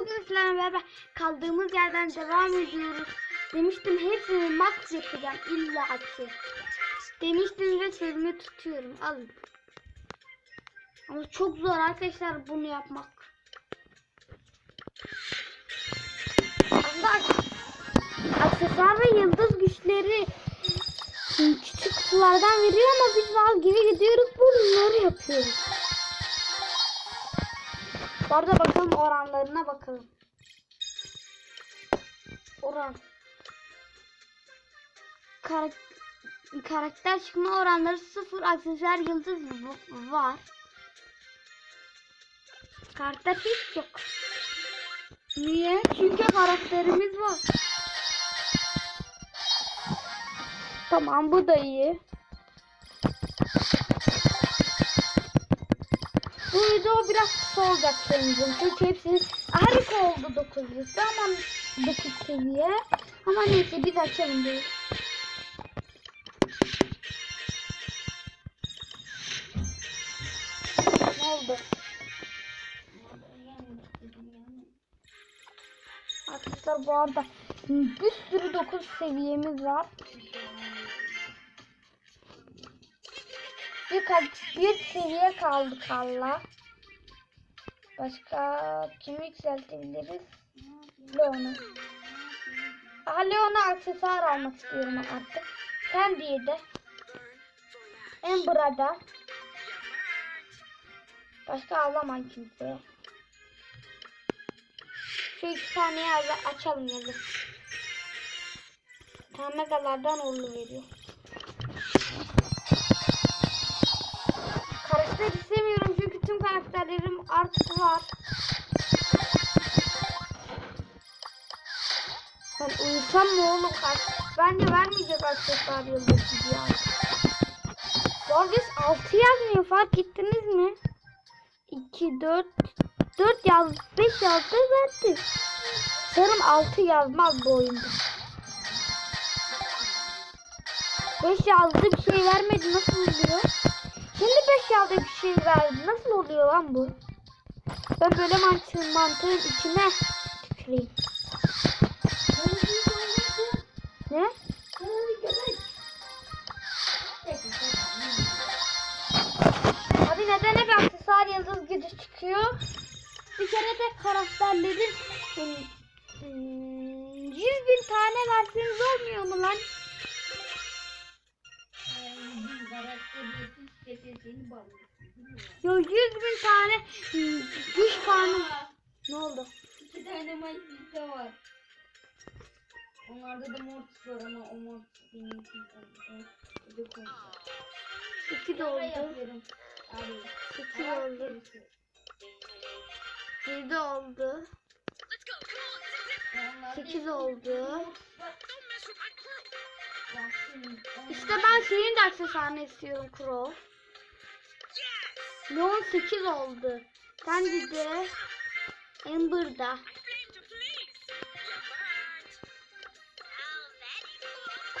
Bugün sizlerle beraber kaldığımız yerden devam ediyoruz. Demiştim hepsini max yapacağım illa ki. Demiştim ve sözümü tutuyorum. Alın. Ama çok zor arkadaşlar bunu yapmak. Aslında ak- aksesuar ve yıldız güçleri küçük kutulardan veriyor ama biz gibi gidiyoruz bunları yapıyoruz. Bu arada bakalım oranlarına bakalım. Oran. Karak karakter çıkma oranları sıfır aksesuar yıldız var. Karakter hiç yok. Niye? Çünkü karakterimiz var. Tamam bu da iyi. Video biraz kısa olacak sanırım. Çünkü hepsi harika oldu 9 yüzde ama 9 seviye. Ama neyse biz açalım bir. Ne oldu? Arkadaşlar bu arada bir sürü 9 seviyemiz var. Bir, kal- bir seviye kaldı kalla. Başka kimi yükseltebiliriz? Leon'u. Aha Leon'a aksesuar almak istiyorum artık. Sandy'ye de. Amber'a da. Başka alamam kimseye. Şu iki taneyi açalım yazık. Tam megalardan uğurlu veriyor. Tüm karakterlerim artık var. Ben uyusam mı oğlum kaç? Bence vermeyecek aksesuar yıldızı ya. Borges 6 yazmıyor fark ettiniz mi? 2, 4, 4 yaz, 5 yazdı verdi. Sanırım 6 yazmaz bu oyunda. 5 yazdı bir şey vermedi nasıl oluyor? Şimdi 5 yazdı bir şey verdi nasıl oluyor lan bu? Ben böyle mantığın, mantığın içine tüküreyim. Ne? Abi neden hep aksesuar yıldız gücü çıkıyor? Bir kere de karakterlerin hmm, hmm, 100 bin tane verseniz olmuyor mu lan? Yo 100 bin tane güç tane. Ne oldu? İki tane Minecraft'ta var. Onlarda da Mortis var ama o Mortis benim için oldu. Bir de koyacağım. 2 de oldu. Abi. 2 de oldu. 7 oldu. 8 oldu. İşte ben senin de aksesuarını istiyorum Crow. Leon 8 oldu. Sen de Amber'da.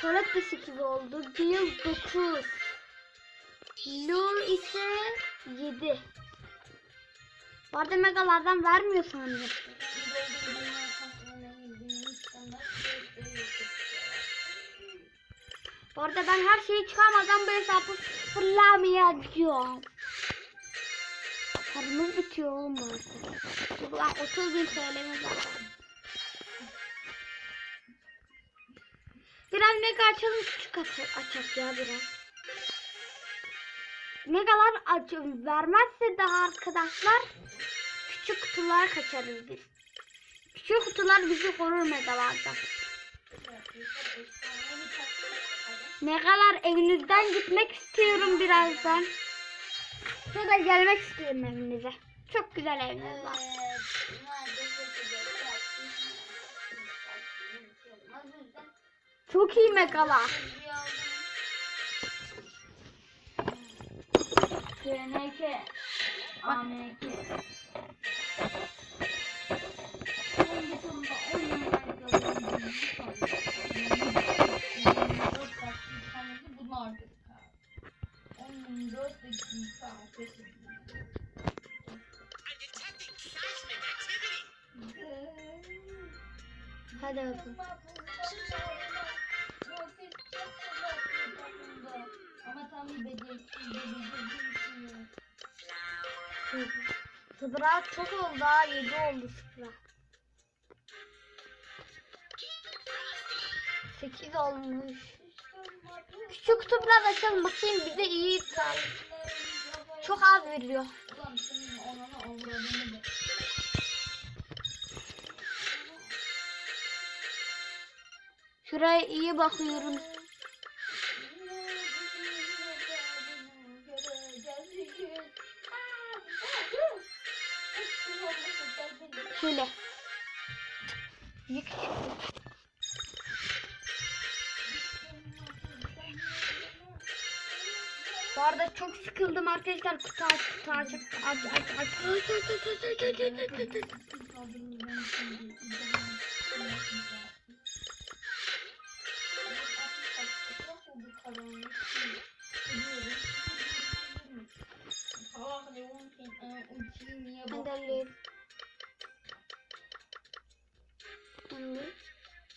Colette de 8 oldu. Gale 9. Lure ise 7. Bu arada megalardan vermiyor sanırım. Bu arada ben her şeyi çıkarmadan bu hesabı sıfırlamayacağım. Paramız bitiyor oğlum arada. Ulan 30 bin TL'miz. Biraz mega açalım küçük aç açak ya biraz. Megalar aç vermezse daha arkadaşlar küçük kutular kaçarız biz. Küçük kutular bizi korur megalardan. Megalar evinizden gitmek istiyorum birazdan. Şurada gelmek istiyorum evinize. Çok güzel eviniz var. Çok iyi megalar. TNK. AMK. Sıra çok oldu ha. 7 oldu sıra. 8 olmuş. Küçük kutu biraz açalım bakayım bize iyi sağ Çok az veriyor. Şuraya iyi bakıyorum. Arada çok sıkıldım arkadaşlar. Kutu aç, kutu aç, aç, aç, aç. Andalip.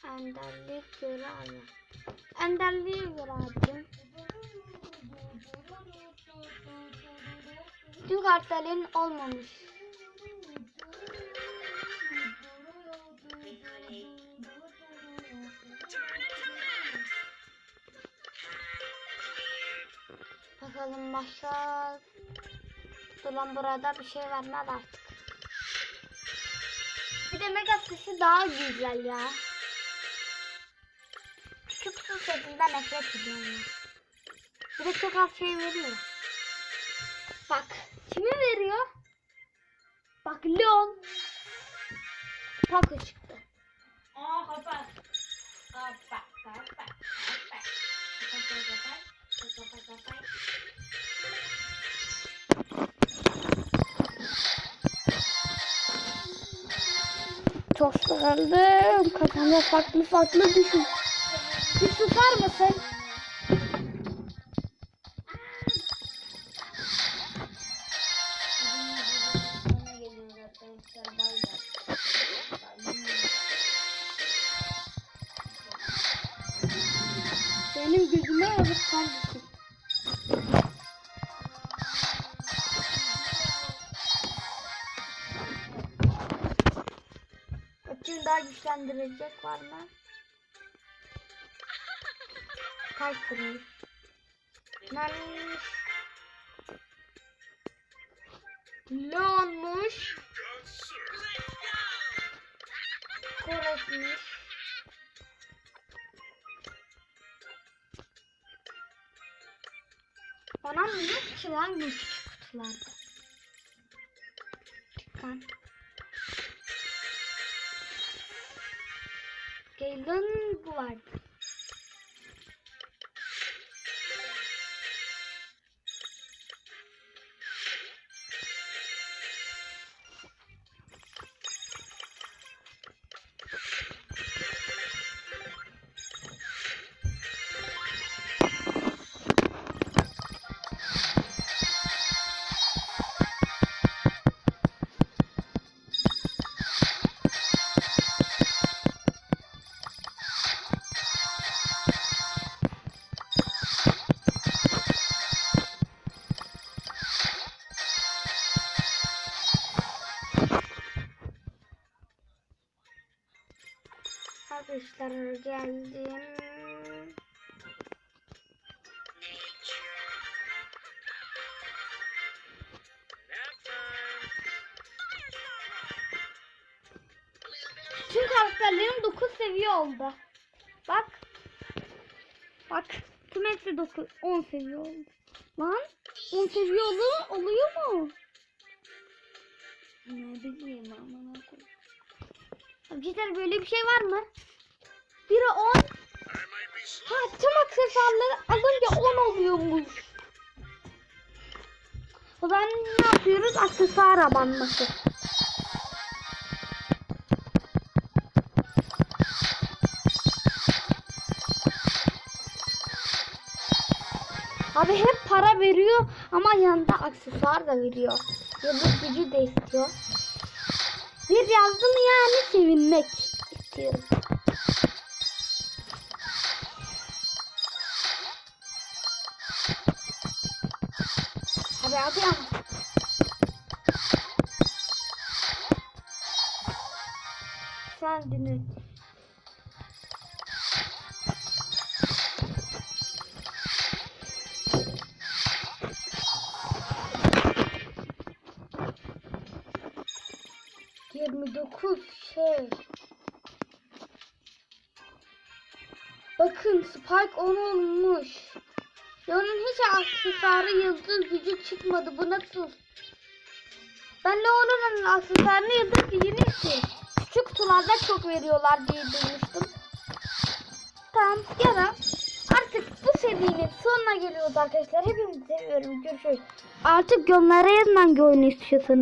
Andalip. Göre aldım. Andalip göre aldım. Tüm kartların olmamış. Bakalım başka. Dur lan burada bir şey vermez artık. Bir de mega sesi daha güzel ya. Küçük su sesinden nefret ediyorum. Bir de çok az şey veriyor. Bak kimi veriyor? Bak Leon. Paco çıktı. Aa kapat. Kapat, kapat. Çok sıkıldım. Kafamda farklı farklı düşün. Bir susar mısın? Benim gözüme yazık kardeşim. Bakayım daha güçlendirecek var mı? Kaç kırmış? Neredeymiş? Leon'muş. Kores'miş. Bana mı yok ki lan bu küçük kutularda? Çıkan. Galen bu vardı. Arkadaşlar geldim. Tüm karakterlerim 9 seviye oldu. Bak. Bak. Tüm hepsi 9, 10 seviye oldu. Lan 10 seviye oluyor, oluyor mu? Ne bileyim aman koyayım. Arkadaşlar böyle bir şey var mı? Biri 10. Ha tüm aksesuarları alınca 10 oluyormuş. O zaman ne yapıyoruz? Aksesuar abanması. Abi hep para veriyor ama yanında aksesuar da veriyor. Yıldız gücü de istiyor. Bir yazdım yani sevinmek istiyorum. Efendiniz. Yirmi dokuz şey. Bakın Spike 10 olmuş. Leon'un hiç aksesuarı yıldız gücü çıkmadı. Bu nasıl? Ben Leon'un aksesuarını yıldız gücünü istiyorum. Küçük kutularda çok veriyorlar diye duymuştum. Tamam ya da artık bu serinin sonuna geliyoruz arkadaşlar. Hepinizi seviyorum. Görüşürüz. Artık yorumlara yazın hangi oyunu istiyorsanız.